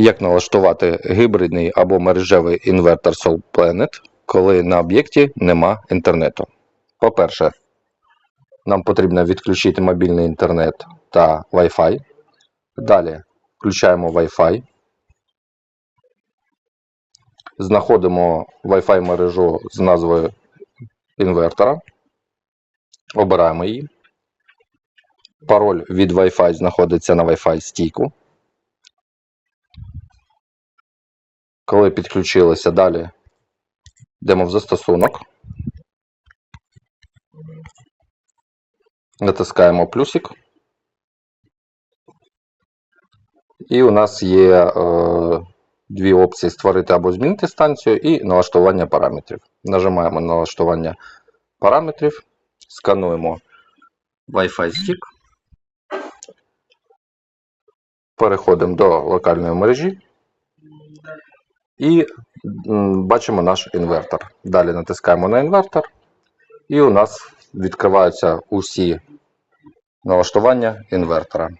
Як налаштувати гібридний або мережевий інвертор Soul Planet, коли на об'єкті нема інтернету? По-перше, нам потрібно відключити мобільний інтернет та Wi-Fi. Далі включаємо Wi-Fi. Знаходимо Wi-Fi мережу з назвою інвертора. Обираємо її. Пароль від Wi-Fi знаходиться на Wi-Fi стійку. Коли підключилися далі, йдемо в застосунок. Натискаємо плюсик. І у нас є е, дві опції: створити або змінити станцію і налаштування параметрів. Нажимаємо налаштування параметрів, скануємо Wi-Fi стік. Переходимо до локальної мережі і бачимо наш інвертор. Далі натискаємо на інвертор, і у нас відкриваються усі налаштування інвертора.